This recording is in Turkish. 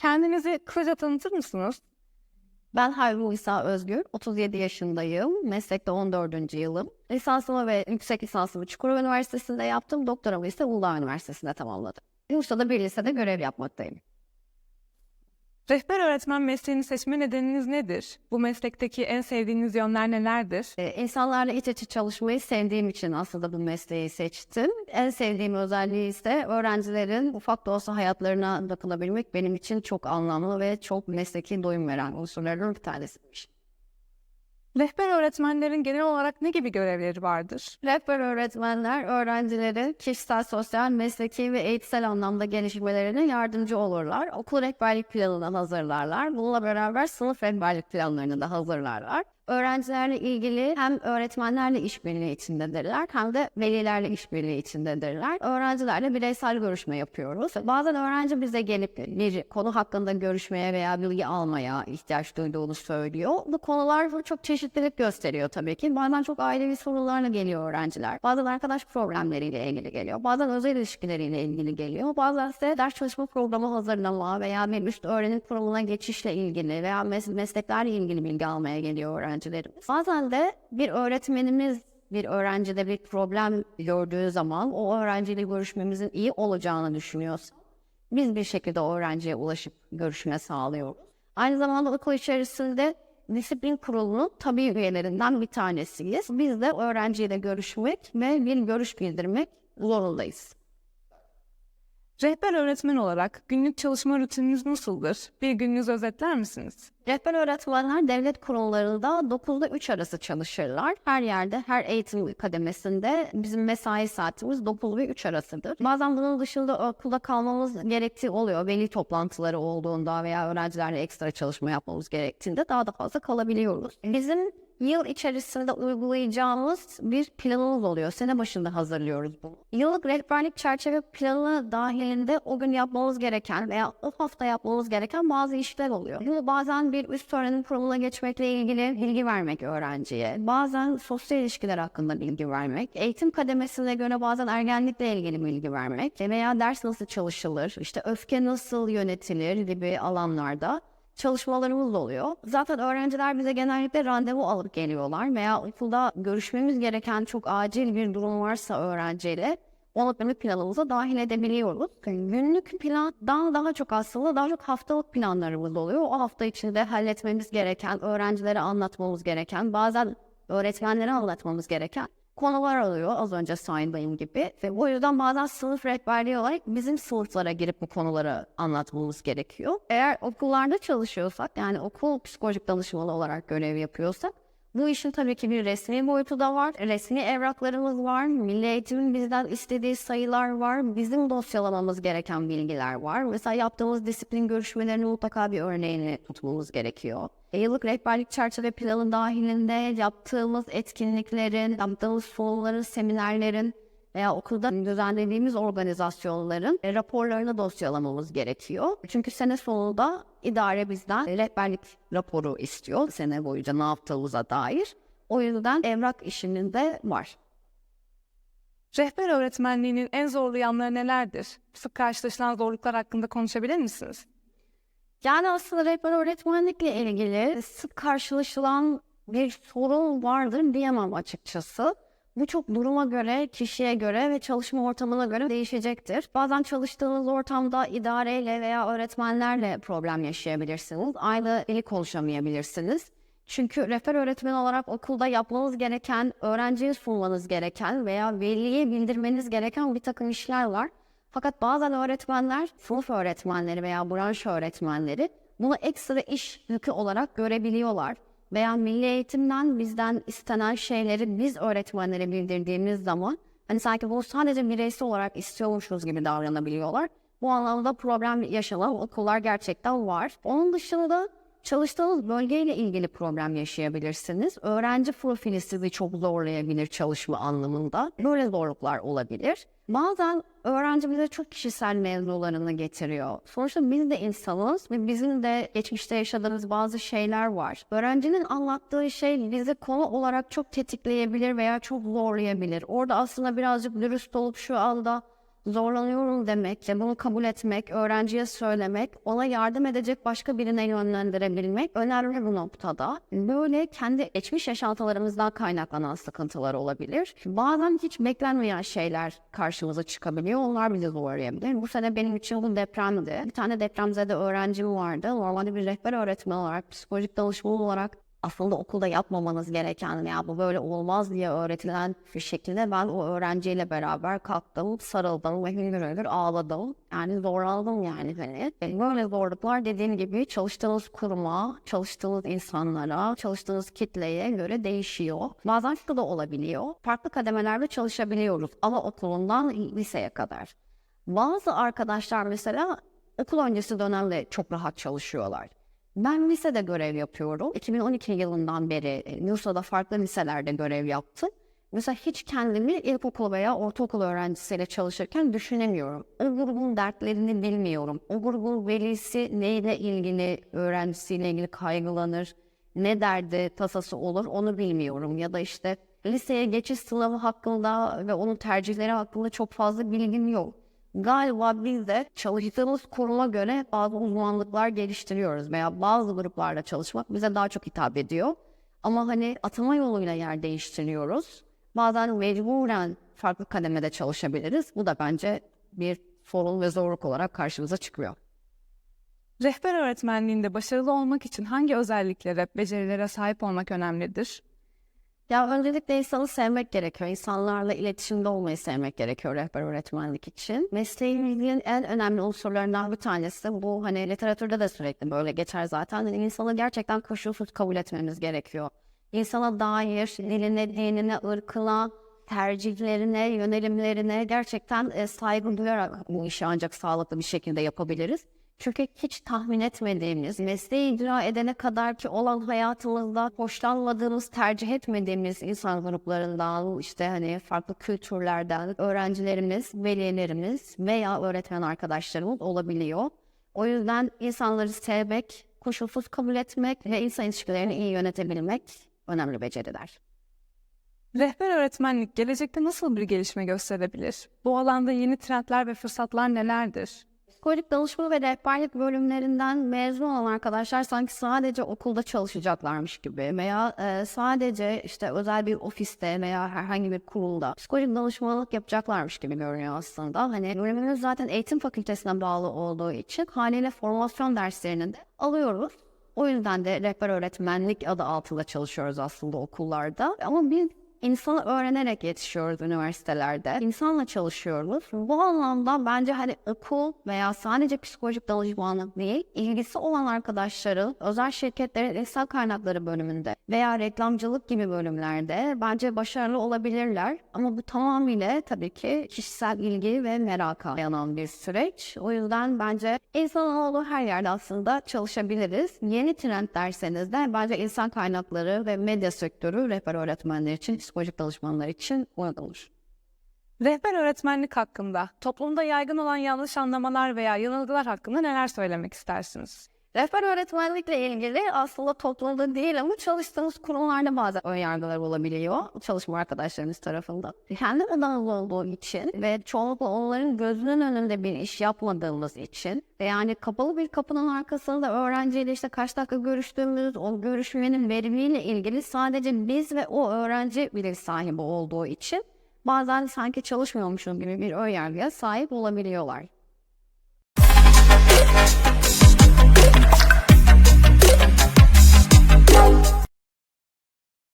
Kendinizi kısaca tanıtır mısınız? Ben Hayru İsa Özgür, 37 yaşındayım. Meslekte 14. yılım. Lisansımı ve yüksek lisansımı Çukurova Üniversitesi'nde yaptım. Doktoramı ise Uludağ Üniversitesi'nde tamamladım. Bursa'da bir lisede görev yapmaktayım. Rehber öğretmen mesleğini seçme nedeniniz nedir? Bu meslekteki en sevdiğiniz yönler nelerdir? Ee, insanlarla iç içe çalışmayı sevdiğim için aslında bu mesleği seçtim. En sevdiğim özelliği ise öğrencilerin ufak da olsa hayatlarına dokunabilmek benim için çok anlamlı ve çok mesleki doyum veren unsurlardan bir tanesiymiş. Rehber öğretmenlerin genel olarak ne gibi görevleri vardır? Rehber öğretmenler öğrencilerin kişisel, sosyal, mesleki ve eğitsel anlamda gelişmelerine yardımcı olurlar. Okul rehberlik planını hazırlarlar. Bununla beraber sınıf rehberlik planlarını da hazırlarlar. Öğrencilerle ilgili hem öğretmenlerle işbirliği içindedirler hem de velilerle işbirliği içindedirler. Öğrencilerle bireysel görüşme yapıyoruz. Bazen öğrenci bize gelip bir konu hakkında görüşmeye veya bilgi almaya ihtiyaç duyduğunu söylüyor. Bu konular çok çeşitlilik gösteriyor tabii ki. Bazen çok ailevi sorunlarla geliyor öğrenciler. Bazen arkadaş problemleriyle ilgili geliyor. Bazen özel ilişkileriyle ilgili geliyor. Bazen ise ders çalışma programı hazırlama veya bir üst öğrenim kurumuna geçişle ilgili veya mes- mesleklerle ilgili bilgi almaya geliyor öğrencilerimiz. Bazen de bir öğretmenimiz bir öğrencide bir problem gördüğü zaman o öğrenciyle görüşmemizin iyi olacağını düşünüyorsa biz bir şekilde öğrenciye ulaşıp görüşme sağlıyoruz. Aynı zamanda okul içerisinde disiplin kurulunun tabii üyelerinden bir tanesiyiz. Biz de öğrenciyle görüşmek ve bir görüş bildirmek zorundayız. Rehber öğretmen olarak günlük çalışma rutininiz nasıldır? Bir gününüzü özetler misiniz? Rehber öğretmenler devlet kurumlarında 9'da 3 arası çalışırlar. Her yerde, her eğitim kademesinde bizim mesai saatimiz 9 ve 3 arasıdır. Bazen bunun dışında okulda kalmamız gerektiği oluyor. Veli toplantıları olduğunda veya öğrencilerle ekstra çalışma yapmamız gerektiğinde daha da fazla kalabiliyoruz. Bizim yıl içerisinde uygulayacağımız bir planımız oluyor. Sene başında hazırlıyoruz bunu. Yıllık rehberlik çerçeve planı dahilinde o gün yapmamız gereken veya o hafta yapmamız gereken bazı işler oluyor. Bu bazen bir üst öğrenim kurumuna geçmekle ilgili bilgi vermek öğrenciye. Bazen sosyal ilişkiler hakkında bilgi vermek. Eğitim kademesine göre bazen ergenlikle ilgili bilgi vermek. Veya ders nasıl çalışılır, işte öfke nasıl yönetilir gibi alanlarda çalışmalarımız oluyor. Zaten öğrenciler bize genellikle randevu alıp geliyorlar veya okulda görüşmemiz gereken çok acil bir durum varsa öğrenciyle onu günlük planımıza dahil edebiliyoruz. Günlük plandan daha çok aslında daha çok haftalık planlarımız oluyor. O hafta içinde halletmemiz gereken, öğrencilere anlatmamız gereken, bazen öğretmenlere anlatmamız gereken konular oluyor az önce saydığım gibi. Ve o yüzden bazen sınıf rehberliği olarak bizim sınıflara girip bu konuları anlatmamız gerekiyor. Eğer okullarda çalışıyorsak yani okul psikolojik danışmanı olarak görev yapıyorsak bu işin tabii ki bir resmi boyutu da var. Resmi evraklarımız var. Milli Eğitim'in bizden istediği sayılar var. Bizim dosyalamamız gereken bilgiler var. Mesela yaptığımız disiplin görüşmelerinin mutlaka bir örneğini tutmamız gerekiyor. E, Yıllık rehberlik çerçeve planı dahilinde yaptığımız etkinliklerin, yaptığımız sunumların, seminerlerin veya okulda düzenlediğimiz organizasyonların e, raporlarını dosyalamamız gerekiyor. Çünkü sene sonunda idare bizden rehberlik raporu istiyor. Sene boyunca ne yaptığımıza dair. O yüzden evrak işinin de var. Rehber öğretmenliğinin en zorlu yanları nelerdir? Sık karşılaşılan zorluklar hakkında konuşabilir misiniz? Yani aslında rehber öğretmenlikle ilgili sık karşılaşılan bir sorun vardır diyemem açıkçası. Bu çok duruma göre, kişiye göre ve çalışma ortamına göre değişecektir. Bazen çalıştığınız ortamda idareyle veya öğretmenlerle problem yaşayabilirsiniz. Aynı dili konuşamayabilirsiniz. Çünkü rehber öğretmen olarak okulda yapmanız gereken, öğrenciye sunmanız gereken veya veliye bildirmeniz gereken bir takım işler var. Fakat bazen öğretmenler, sınıf öğretmenleri veya branş öğretmenleri bunu ekstra iş yükü olarak görebiliyorlar. Veya milli eğitimden bizden istenen şeyleri biz öğretmenlere bildirdiğimiz zaman hani sanki bunu sadece bireysel olarak istiyormuşuz gibi davranabiliyorlar. Bu anlamda problem yaşanan okullar gerçekten var. Onun dışında çalıştığınız bölgeyle ilgili problem yaşayabilirsiniz. Öğrenci profili sizi çok zorlayabilir çalışma anlamında. Böyle zorluklar olabilir. Bazen öğrenci bize çok kişisel mevzularını getiriyor. Sonuçta biz de insanız ve bizim de geçmişte yaşadığımız bazı şeyler var. Öğrencinin anlattığı şey bizi konu olarak çok tetikleyebilir veya çok zorlayabilir. Orada aslında birazcık dürüst olup şu anda zorlanıyorum demek ve bunu kabul etmek, öğrenciye söylemek, ona yardım edecek başka birine yönlendirebilmek önemli bu noktada. Böyle kendi geçmiş yaşantılarımızdan kaynaklanan sıkıntılar olabilir. Bazen hiç beklenmeyen şeyler karşımıza çıkabiliyor. Onlar bizi zorlayabilir. Bu sene benim için bu depremdi. Bir tane depremzede öğrencim vardı. Normalde bir rehber öğretmen olarak, psikolojik danışman olarak aslında okulda yapmamanız gereken ya bu böyle olmaz diye öğretilen bir şekilde ben o öğrenciyle beraber kalktım, sarıldım ve hüngür hüngür ağladım. Yani zorlandım yani hani. E, Böyle zorluklar dediğim gibi çalıştığınız kuruma, çalıştığınız insanlara, çalıştığınız kitleye göre değişiyor. Bazen şu da olabiliyor. Farklı kademelerde çalışabiliyoruz ama okulundan liseye kadar. Bazı arkadaşlar mesela okul öncesi dönemde çok rahat çalışıyorlar. Ben lisede görev yapıyorum. 2012 yılından beri e, Nursa'da farklı liselerde görev yaptım. Mesela hiç kendimi ilkokul veya ortaokul öğrencisiyle çalışırken düşünemiyorum. O grubun dertlerini bilmiyorum. O grubun velisi neyle ilgili, öğrencisiyle ilgili kaygılanır, ne derdi, tasası olur onu bilmiyorum. Ya da işte liseye geçiş sınavı hakkında ve onun tercihleri hakkında çok fazla bilgim yok. Galiba biz de çalıştığımız kuruma göre bazı uzmanlıklar geliştiriyoruz veya bazı gruplarla çalışmak bize daha çok hitap ediyor. Ama hani atama yoluyla yer değiştiriyoruz. Bazen mecburen farklı kademede çalışabiliriz. Bu da bence bir sorun ve zorluk olarak karşımıza çıkıyor. Rehber öğretmenliğinde başarılı olmak için hangi özelliklere, becerilere sahip olmak önemlidir? Ya öncelikle insanı sevmek gerekiyor. İnsanlarla iletişimde olmayı sevmek gerekiyor rehber öğretmenlik için. Mesleğimizin en önemli unsurlarından bir tanesi bu hani literatürde de sürekli böyle geçer zaten. Hani insanı gerçekten koşulsuz kabul etmemiz gerekiyor. İnsana dair diline, dinine, ırkına, tercihlerine, yönelimlerine gerçekten e, saygı duyarak bu işi ancak sağlıklı bir şekilde yapabiliriz. Çünkü hiç tahmin etmediğimiz, mesleği icra edene kadar ki olan hayatımızda hoşlanmadığımız, tercih etmediğimiz insan gruplarından, işte hani farklı kültürlerden öğrencilerimiz, velilerimiz veya öğretmen arkadaşlarımız olabiliyor. O yüzden insanları sevmek, koşulsuz kabul etmek ve insan ilişkilerini iyi yönetebilmek önemli beceriler. Rehber öğretmenlik gelecekte nasıl bir gelişme gösterebilir? Bu alanda yeni trendler ve fırsatlar nelerdir? Psikolojik danışma ve rehberlik bölümlerinden mezun olan arkadaşlar sanki sadece okulda çalışacaklarmış gibi veya e, sadece işte özel bir ofiste veya herhangi bir kurulda psikolojik danışmanlık yapacaklarmış gibi görünüyor aslında. Hani bölümümüz zaten eğitim fakültesine bağlı olduğu için haliyle formasyon derslerini de alıyoruz. O yüzden de rehber öğretmenlik adı altında çalışıyoruz aslında okullarda. Ama biz İnsanı öğrenerek yetişiyoruz üniversitelerde. İnsanla çalışıyoruz. Bu anlamda bence hani okul veya sadece psikolojik danışmanlık değil, ilgisi olan arkadaşların özel şirketlerin insan kaynakları bölümünde veya reklamcılık gibi bölümlerde bence başarılı olabilirler. Ama bu tamamıyla tabii ki kişisel ilgi ve meraka dayanan bir süreç. O yüzden bence insanın olduğu her yerde aslında çalışabiliriz. Yeni trend derseniz de bence insan kaynakları ve medya sektörü rehber öğretmenler için psikolojik danışmanlar için uygundur. Rehber öğretmenlik hakkında toplumda yaygın olan yanlış anlamalar veya yanılgılar hakkında neler söylemek istersiniz? Rehber öğretmenlikle ilgili aslında toplumda değil ama çalıştığımız kurumlarda bazen önyargılar olabiliyor çalışma arkadaşlarımız tarafından. Kendi adanız olduğu için ve çoğunlukla onların gözünün önünde bir iş yapmadığımız için ve yani kapalı bir kapının arkasında öğrenciyle işte kaç dakika görüştüğümüz o görüşmenin verimiyle ilgili sadece biz ve o öğrenci bilir sahibi olduğu için bazen sanki çalışmıyormuşum gibi bir önyargıya sahip olabiliyorlar.